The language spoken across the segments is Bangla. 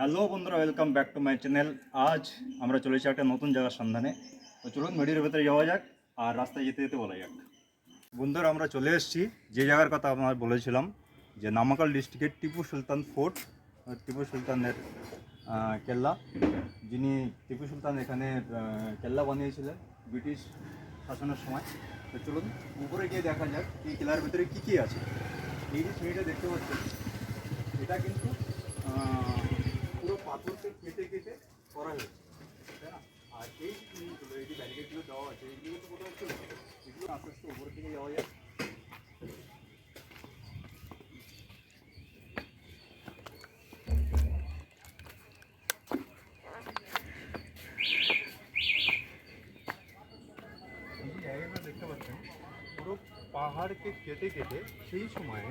হ্যালো বন্ধুরা welcome back to my channel আজ আমরা চলেছি একটা নতুন জায়গার সন্ধানে। তো চলুন মেডির ভেতরে যাওয়া যাক আর রাস্তায় যেতে যেতে বলা যাক। বন্ধুরা, আমরা চলে এসেছি। যে জায়গার কথা আপনার বলেছিলাম, যে নামাকাল ডিস্ট্রিক্টের টিপু সুলতান ফোর্ট টিপু সুলতানের কেল্লা। যিনি টিপু সুলতান এখানে কেল্লা বানিয়েছিলেন ব্রিটিশ শাসনের সময়। তো চলুন উপরে গিয়ে দেখা যাক এই কেল্লার ভিতরে কী কী আছে। এই যে সিঁড়িটা দেখতে পাচ্ছেন, এটা কিন্তু আহ, পুরো পাথরকে কেটে কেটে করা হয়েছে। তাই আর এই এই যে ব্যারিকেডগুলো দেওয়া আছে এইগুলো তো কোথাও ছিল? এগুলো আস্তে আস্তে উপরের দিকে যাওয়া যায় পাহাড়কে কেটে কেটে সেই সময়ে,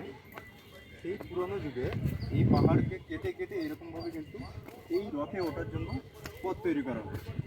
সেই পুরোনো যুগে এই পাহাড়কে কেটে কেটে এরকমভাবে কিন্তু এই রথে ওঠার জন্য পথ তৈরি করা হয়েছে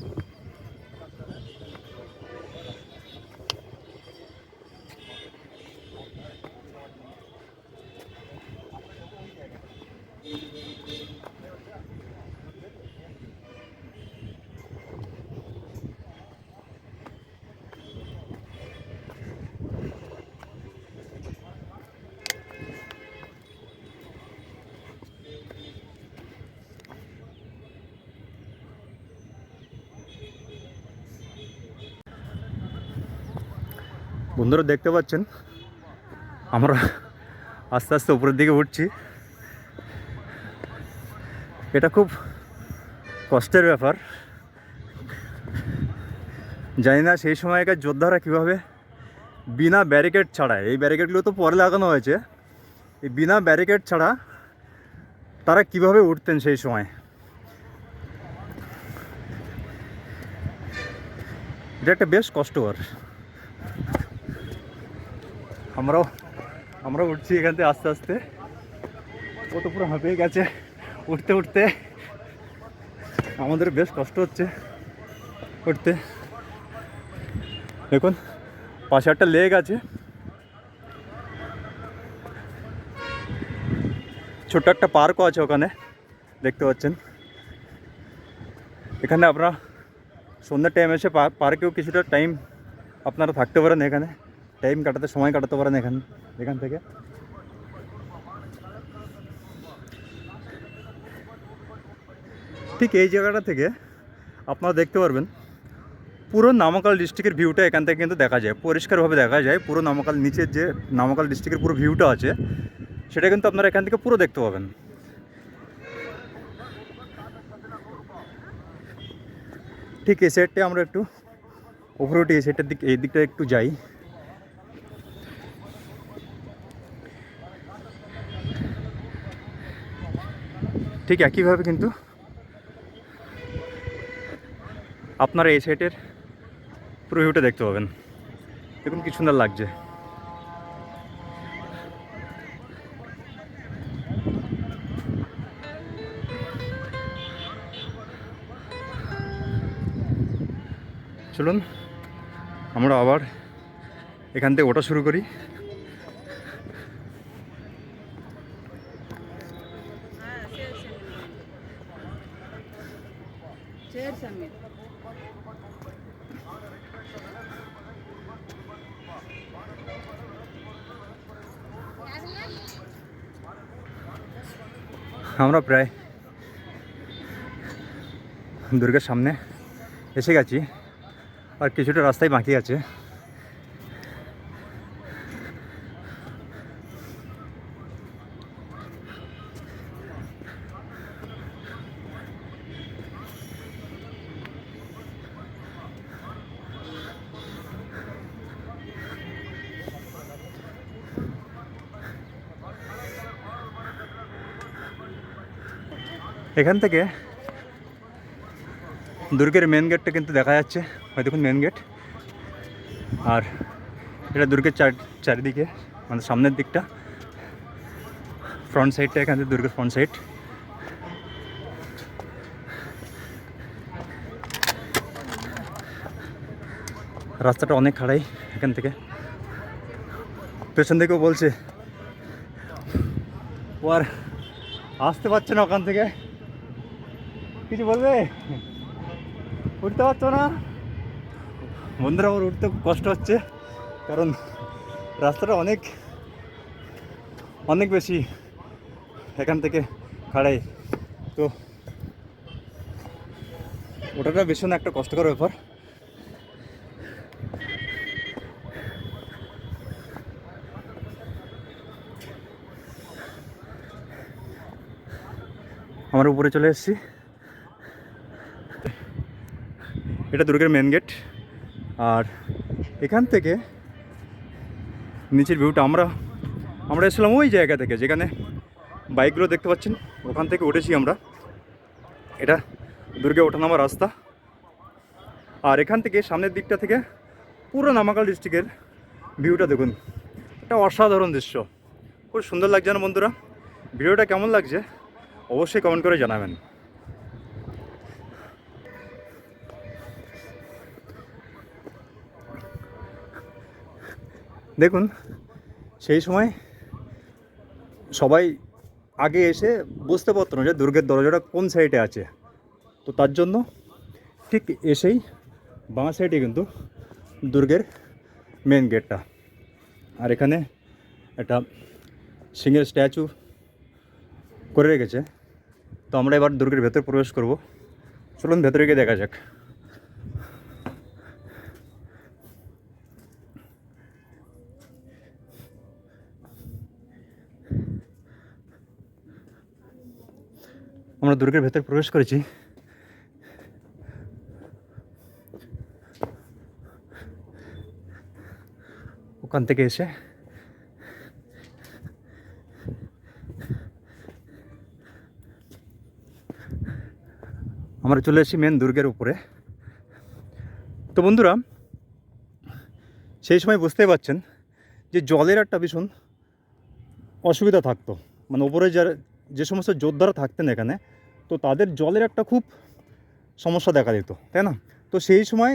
বন্ধুরা দেখতে পাচ্ছেন? আমরা আস্তে আস্তে উপরের দিকে উঠছি। এটা খুব কষ্টের ব্যাপার। জানি না সেই সময়কার যোদ্ধারা কীভাবে বিনা ব্যারিকেড ছাড়া এই ব্যারিকেডগুলো তো পরে লাগানো হয়েছে। এই বিনা ব্যারিকেড ছাড়া তারা কীভাবে উঠতেন সেই সময়? এটা একটা বেশ কষ্টকর। আমরাও আমরা উঠছি এখান থেকে আস্তে আস্তে। ও তো পুরো হাঁপিয়ে গেছে উঠতে উঠতে। আমাদের বেশ কষ্ট হচ্ছে উঠতে। দেখুন, পাশে একটা লেক আছে। ছোট্ট একটা পার্কও আছে ওখানে, দেখতে পাচ্ছেন। এখানে আপনারা সন্ধ্যার টাইম এসে পার্কেও কিছুটা টাইম আপনারা থাকতে পারেন এখানে। টাইম কাটাতে, সময় কাটাতে পারেন এখান এখান থেকে। ঠিক এই জায়গাটা থেকে আপনারা দেখতে পারবেন, পুরো নামকাল ডিস্ট্রিক্টের ভিউটা এখান থেকে কিন্তু দেখা যায়, পরিষ্কারভাবে দেখা যায়, পুরো নামকাল নিচের যে নামকাল ডিস্ট্রিক্টের পুরো ভিউটা আছে, সেটা কিন্তু আপনারা এখান থেকে পুরো দেখতে পাবেন। ঠিক এই সাইডটা আমরা একটু উঠে, এই সাইডটার দিক, এই দিকটা একটু যাই। ঠিক একইভাবে কিন্তু আপনারা এই সাইডের পুরো ভিউটা দেখতে পাবেন। দেখুন কি সুন্দর লাগছে। চলুন, আমরা আবার এখান থেকে ওটা শুরু করি। আমরা প্রায় দুর্গের সামনে এসে গেছি আর কিছুটা রাস্তাই বাকি আছে। এখান থেকে দুর্গের মেন গেটটা কিন্তু দেখা যাচ্ছে। ওই দেখুন মেন গেট আর এটা দুর্গের চার চারিদিকে মানে সামনের দিকটা। ফ্রন্ট সাইডটা এখান থেকে দুর্গের ফ্রন্ট সাইড রাস্তাটা অনেক খাড়াই এখান থেকে। পেছন থেকেও বলছে। ও আর আসতে পারছে না ওখান থেকে। কিছু বলবে? উঠতে পারছ না? বন্ধুরা আমার উঠতে কষ্ট হচ্ছে, কারণ রাস্তাটা অনেক অনেক বেশি এখান থেকে খাড়াই। তো ওটাটা ভীষণ একটা কষ্টকর ব্যাপার। আমরা উপরে চলে এসেছি। এটা দুর্গের মেন গেট আর এখান থেকে নিচের ভিউটা আমরা আমরা এসেছিলাম ওই জায়গা থেকে, যেখানে বাইকগুলো দেখতে পাচ্ছেন, ওখান থেকে উঠেছি আমরা। এটা দুর্গে ওঠানামা রাস্তা। আর এখান থেকে সামনের দিকটা থেকে পুরো নামাকাল ডিস্ট্রিক্টের ভিউটা দেখুন। এটা অসাধারণ দৃশ্য। খুব সুন্দর লাগছে না বন্ধুরা? ভিডিওটা কেমন লাগছে? অবশ্যই কমেন্ট করে জানাবেন। দেখুন, সেই সময় সবাই আগে এসে বুঝতে পারতো না যে দুর্গের দরজাটা কোন সাইডে আছে। তো তার জন্য ঠিক এসেই বাঁ সাইডে কিন্তু দুর্গের মেন গেটটা আর এখানে একটা সিংহের স্ট্যাচু করে রেখেছে। তো আমরা এবার দুর্গের ভেতর প্রবেশ করব। চলুন ভেতরে গিয়ে দেখা যাক। আমরা দুর্গের ভেতরে প্রবেশ করেছি। ওখান থেকে এসে আমরা চলে এসেছি মেন দুর্গের উপরে। তো বন্ধুরা, সেই সময় বুঝতেই পারছেন যে জলের একটা ভীষণ অসুবিধা থাকতো। মানে উপরে যারা যে সমস্ত যোদ্ধারা থাকতেন এখানে, তো তাদের জলের একটা খুব সমস্যা দেখা দিত, তাই না? তো সেই সময়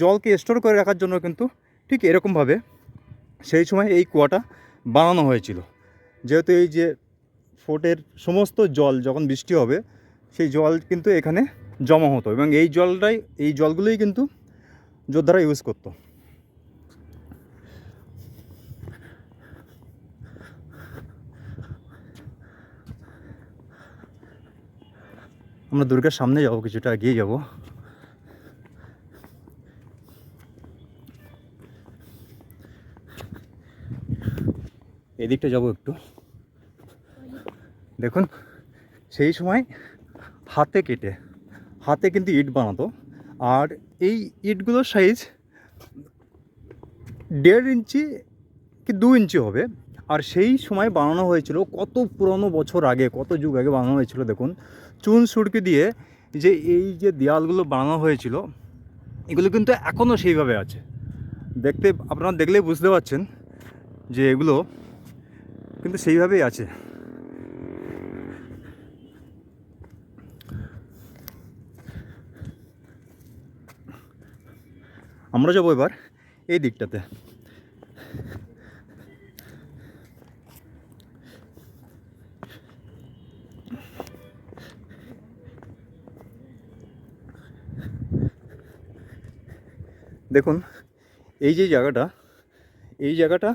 জলকে স্টোর করে রাখার জন্য কিন্তু ঠিক এরকমভাবে সেই সময় এই কুয়াটা বানানো হয়েছিল। যেহেতু এই যে ফোর্টের সমস্ত জল যখন বৃষ্টি হবে, সেই জল কিন্তু এখানে জমা হতো এবং এই জলটাই, এই জলগুলোই কিন্তু যোদ্ধারা ইউজ করতো। আমরা দুর্গার সামনে যাব, কিছুটা এগিয়ে যাব। এদিকটা যাব একটু। দেখুন, সেই সময় হাতে কেটে, হাতে কিন্তু ইট বানাতো। আর এই ইটগুলোর সাইজ দেড় ইঞ্চি কি দু ইঞ্চি হবে। আর সেই সময় বানানো হয়েছিল কত পুরনো বছর আগে, কত যুগ আগে বানানো হয়েছিল, দেখুন। চুন সুড়কি দিয়ে যে এই যে দেয়ালগুলো বানানো হয়েছিল, এগুলো কিন্তু এখনও সেইভাবে আছে। দেখতে, আপনারা দেখলেই বুঝতে পারছেন যে এগুলো কিন্তু সেইভাবেই আছে। আমরা যাব এবার এই দিকটাতে। দেখুন, এই যে জায়গাটা, এই জায়গাটা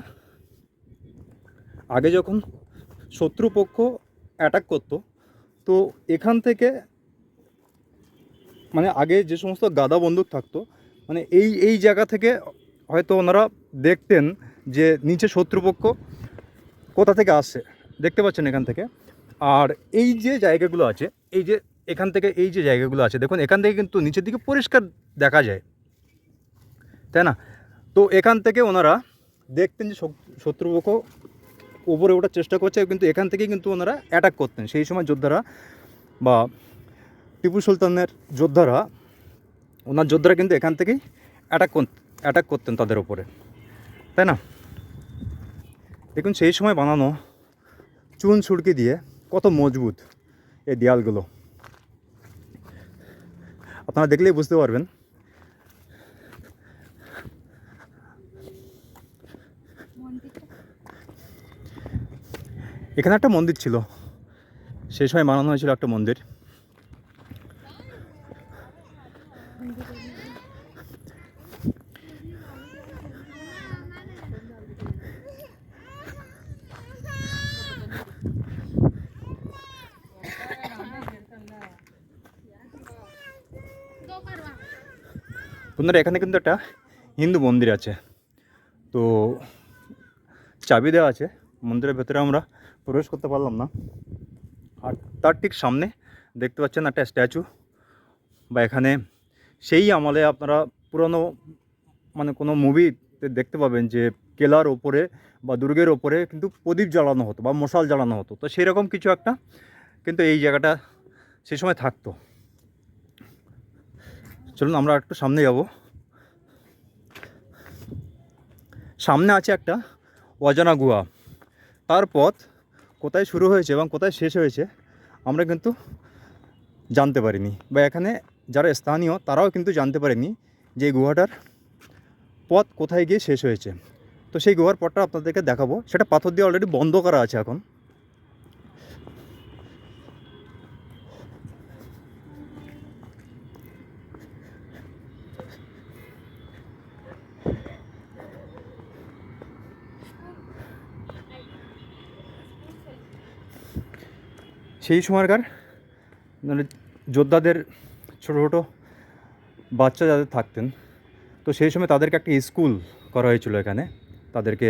আগে যখন শত্রুপক্ষ অ্যাটাক করতো, তো এখান থেকে মানে আগে যে সমস্ত গাদা বন্দুক থাকতো মানে এই এই জায়গা থেকে হয়তো ওনারা দেখতেন যে নিচে শত্রুপক্ষ কোথা থেকে আসছে। দেখতে পাচ্ছেন এখান থেকে। আর এই যে জায়গাগুলো আছে, এই যে এখান থেকে এই যে জায়গাগুলো আছে, দেখুন, এখান থেকে কিন্তু নিচের দিকে পরিষ্কার দেখা যায়। তাই না? তো এখান থেকে ওনারা দেখতেন যে শত্রুপক্ষ উপরে ওঠার চেষ্টা করছে, কিন্তু এখান থেকেই কিন্তু ওনারা অ্যাটাক করতেন। সেই সময় যোদ্ধারা বা টিপু সুলতানের যোদ্ধারা, ওনার যোদ্ধারা কিন্তু এখান থেকেই অ্যাটাক অ্যাটাক করতেন তাদের উপরে। তাই না? দেখুন, সেই সময় বানানো চুন সুড়কি দিয়ে কত মজবুত এই দেয়ালগুলো। আপনারা দেখলেই বুঝতে পারবেন এখানে একটা মন্দির ছিল। সেই সময় বানানো হয়েছিল একটা মন্দির। বন্ধুরা, এখানে কিন্তু একটা হিন্দু মন্দির আছে। তো চাবি দেওয়া আছে। মন্দিরের ভেতরে আমরা প্রবেশ করতে পারলাম না। আর তার ঠিক সামনে দেখতে পাচ্ছেন একটা স্ট্যাচু বা এখানে সেই আমলে আপনারা পুরনো মানে কোনো মুভিতে দেখতে পাবেন যে কেলার ওপরে বা দুর্গের ওপরে কিন্তু প্রদীপ জ্বালানো হতো বা মশাল জ্বালানো হতো। তো সেই রকম কিছু একটা কিন্তু এই জায়গাটা সেই সময় থাকতো। চলুন আমরা একটু সামনে যাব। সামনে আছে একটা অজানা গুহা। তার পথ কোথায় শুরু হয়েছে এবং কোথায় শেষ হয়েছে, আমরা কিন্তু জানতে পারিনি। বা এখানে যারা স্থানীয়, তারাও কিন্তু জানতে পারেনি যে গুহাটার পথ কোথায় গিয়ে শেষ হয়েছে। তো সেই গুহার পথটা আপনাদেরকে দেখাবো। সেটা পাথর দিয়ে অলরেডি বন্ধ করা আছে এখন। সেই সময়কার মানে যোদ্ধাদের ছোটো ছোটো বাচ্চা যাদের থাকতেন, তো সেই সময় তাদেরকে একটা স্কুল করা হয়েছিল এখানে। তাদেরকে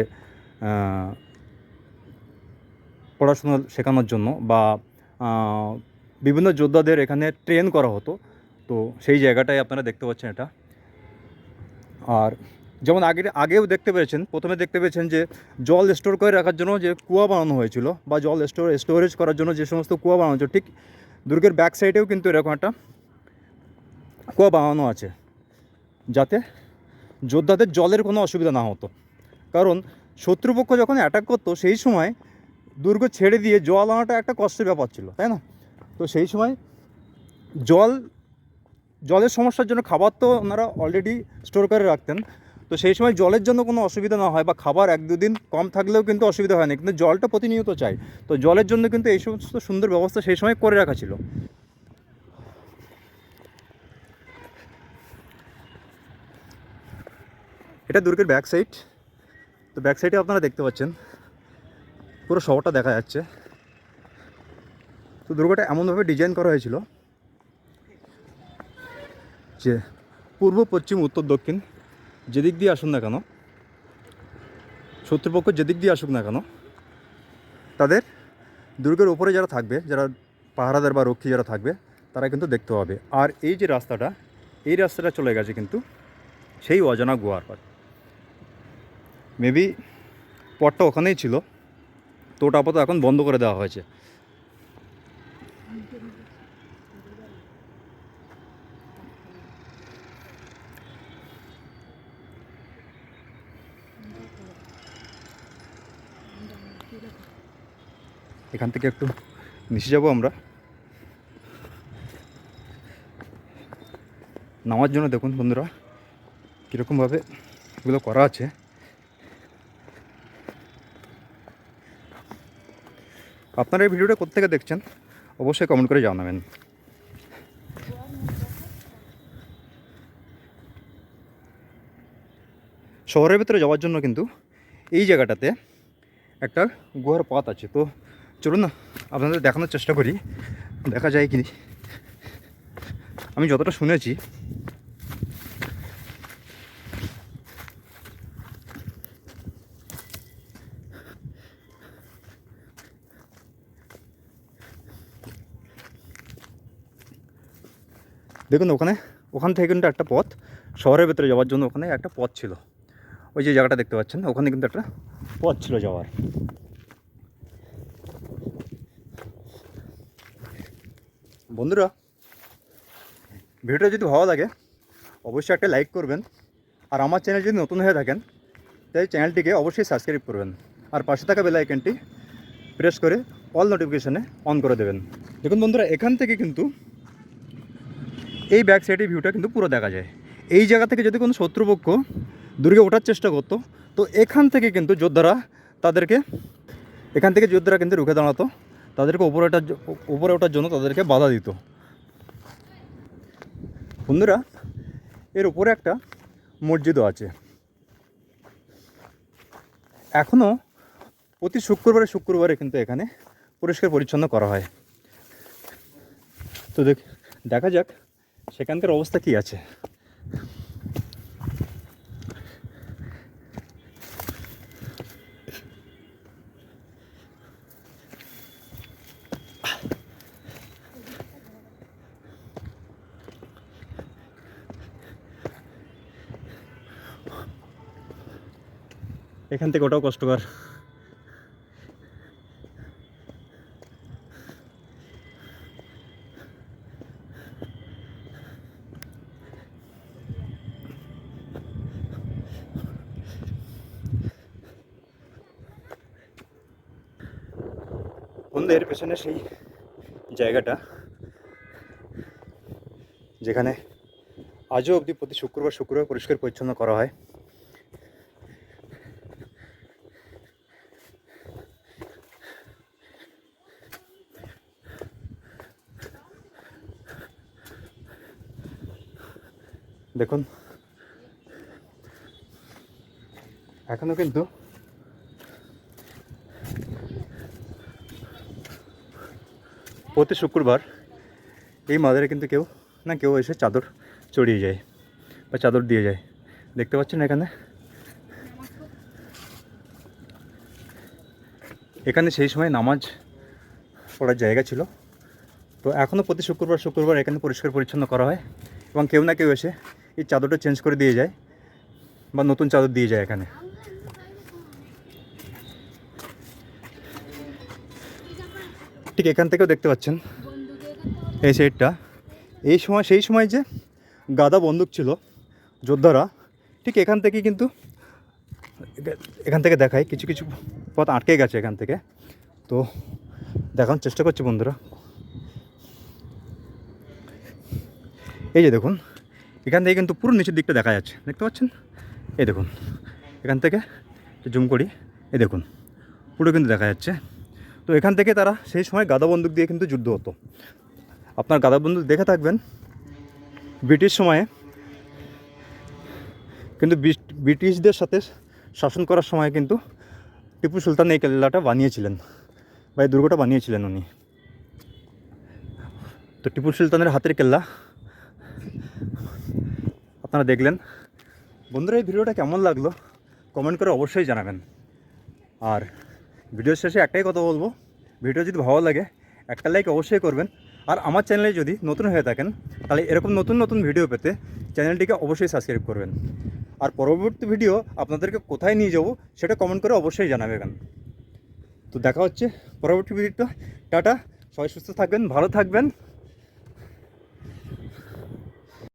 পড়াশোনা শেখানোর জন্য বা বিভিন্ন যোদ্ধাদের এখানে ট্রেন করা হতো। তো সেই জায়গাটাই আপনারা দেখতে পাচ্ছেন এটা। আর যেমন আগে আগেও দেখতে পেয়েছেন প্রথমে দেখতে পেয়েছেন যে জল স্টোর করে রাখার জন্য যে কুয়া বানানো হয়েছিল বা জল স্টোর স্টোরেজ করার জন্য যে সমস্ত কুয়া বানানো হয়েছিল, ঠিক দুর্গের ব্যাক সাইডেও কিন্তু এরকম একটা কুয়া বানানো আছে, যাতে যোদ্ধাদের জলের কোনো অসুবিধা না হতো। কারণ শত্রুপক্ষ যখন অ্যাটাক করতো, সেই সময় দুর্গ ছেড়ে দিয়ে জল আনাটা একটা কষ্টের ব্যাপার ছিল, তাই না? তো সেই সময় জল, জলের সমস্যার জন্য খাবার তো ওনারা অলরেডি স্টোর করে রাখতেন তো সেই সময় জলের জন্য কোনো অসুবিধা না হয় বা খাবার এক দুদিন কম থাকলেও কিন্তু অসুবিধা হয় না, কিন্তু জলটা প্রতিনিয়ত চাই। তো জলের জন্য কিন্তু এই সমস্ত সুন্দর ব্যবস্থা সেই সময় করে রাখা ছিল। এটা দুর্গের ব্যাক সাইড তো ব্যাক সাইডে আপনারা দেখতে পাচ্ছেন, পুরো শহরটা দেখা যাচ্ছে। তো দুর্গটা এমনভাবে ডিজাইন করা হয়েছিল যে পূর্ব, পশ্চিম, উত্তর, দক্ষিণ যেদিক দিয়ে আসুন না কেন, শত্রুপক্ষ যেদিক দিয়ে আসুক না কেন, তাদের দুর্গের ওপরে যারা থাকবে, যারা পাহারাদার বা রক্ষী যারা থাকবে, তারা কিন্তু দেখতে পাবে। আর এই যে রাস্তাটা, এই রাস্তাটা চলে গেছে কিন্তু সেই অজানা গোয়ার পার মেবি পথটা ওখানেই ছিল, তো ওটা আপাতত এখন বন্ধ করে দেওয়া হয়েছে। এখান থেকে একটু নিচে যাব আমরা। নামার জন্য দেখুন বন্ধুরা কীরকমভাবে এগুলো করা আছে। আপনারা এই ভিডিওটা কোথেকে দেখছেন, অবশ্যই কমেন্ট করে জানাবেন। শহরের ভিতরে যাওয়ার জন্য কিন্তু এই জায়গাটাতে একটা গুহার পথ আছে। তো চলুন না, আপনাদের দেখানোর চেষ্টা করি, দেখা যায় কি আমি যতটা শুনেছি, দেখুন ওখানে, ওখান থেকে কিন্তু একটা পথ, শহরের ভেতরে যাওয়ার জন্য ওখানে একটা পথ ছিল। ওই যে জায়গাটা দেখতে পাচ্ছেন, ওখানে কিন্তু একটা পথ ছিল যাওয়ার। বন্ধুরা, ভিডিওটা যদি ভালো লাগে, অবশ্যই একটা লাইক করবেন। আর আমার চ্যানেল যদি নতুন হয়ে থাকেন, তাই চ্যানেলটিকে অবশ্যই সাবস্ক্রাইব করবেন। আর পাশে থাকা বেল আইকনটি প্রেস করে অল নোটিফিকেশানে অন করে দেবেন। দেখুন বন্ধুরা, এখান থেকে কিন্তু এই ব্যাক সাইডের ভিউটা কিন্তু পুরো দেখা যায়। এই জায়গা থেকে যদি কোনো শত্রুপক্ষ দুর্গে ওঠার চেষ্টা করতো, তো এখান থেকে কিন্তু যোদ্ধারা তাদেরকে, এখান থেকে যোদ্ধারা কিন্তু রুখে দাঁড়াতো। তাদেরকে উপরে ওঠার উপরে ওঠার জন্য তাদেরকে বাধা দিত। বন্ধুরা, এর উপরে একটা মসজিদও আছে। এখনও প্রতি শুক্রবারে শুক্রবারে কিন্তু এখানে পরিষ্কার পরিচ্ছন্ন করা হয়। তো দেখ দেখা যাক সেখানকার অবস্থা কি আছে। এখান থেকে ওটাও কষ্টকর। বন্ধু এর পেছনে সেই জায়গাটা, যেখানে আজও অবধি প্রতি শুক্রবার শুক্রবার পরিষ্কার পরিচ্ছন্ন করা হয় দেখুন এখনও কিন্তু প্রতি শুক্রবার এই মাদারে কিন্তু কেউ না কেউ এসে চাদর চড়িয়ে যায় বা চাদর দিয়ে যায়। দেখতে পাচ্ছেন এখানে? এখানে সেই সময় নামাজ পড়ার জায়গা ছিল। তো এখনও প্রতি শুক্রবার শুক্রবার এখানে পরিষ্কার পরিচ্ছন্ন করা হয় এবং কেউ না কেউ এসে এই চাদরটা চেঞ্জ করে দিয়ে যায় বা নতুন চাদর দিয়ে যায় এখানে। ঠিক এখান থেকেও দেখতে পাচ্ছেন। এই সাইডটা। এই সময়, সেই সময় যে গাদা বন্দুক ছিল যোদ্ধারা, ঠিক এখান থেকে কিন্তু এখান থেকে দেখায়। কিছু কিছু পথ আটকে গেছে এখান থেকে। তো দেখানোর চেষ্টা করছি বন্ধুরা। এই যে দেখুন, এখান থেকে কিন্তু পুরো নিচের দিকটা দেখা যাচ্ছে। দেখতে পাচ্ছেন? এই দেখুন, এখান থেকে জুম করি, এই দেখুন, পুরো কিন্তু দেখা যাচ্ছে। তো এখান থেকে তারা সেই সময় গাদা বন্দুক দিয়ে কিন্তু যুদ্ধ হতো। আপনার গাদা বন্দুক দেখে থাকবেন, ব্রিটিশ সময়ে কিন্তু ব্রিট- ব্রিটিশদের সাথে শাসন করার সময় কিন্তু টিপু সুলতান এই কেল্লাটা বানিয়েছিলেন বা এই দুর্গটা বানিয়েছিলেন উনি। তো টিপু সুলতানের হাতের কেল্লা আপনারা দেখলেন। বন্ধুরা, এই ভিডিওটা কেমন লাগল? কমেন্ট করে অবশ্যই জানাবেন। আর ভিডিও শেষে একটাই কথা বলব, ভিডিও যদি ভালো লাগে, একটা লাইক অবশ্যই করবেন। আর আমার চ্যানেলে যদি নতুন হয়ে থাকেন, তাহলে এরকম নতুন নতুন ভিডিও পেতে চ্যানেলটিকে অবশ্যই সাবস্ক্রাইব করবেন। আর পরবর্তী ভিডিও আপনাদেরকে কোথায় নিয়ে যাব, সেটা কমেন্ট করে অবশ্যই জানাবেন। তো দেখা হচ্ছে পরবর্তী ভিডিওটা টাটা, সবাই সুস্থ থাকবেন, ভালো থাকবেন।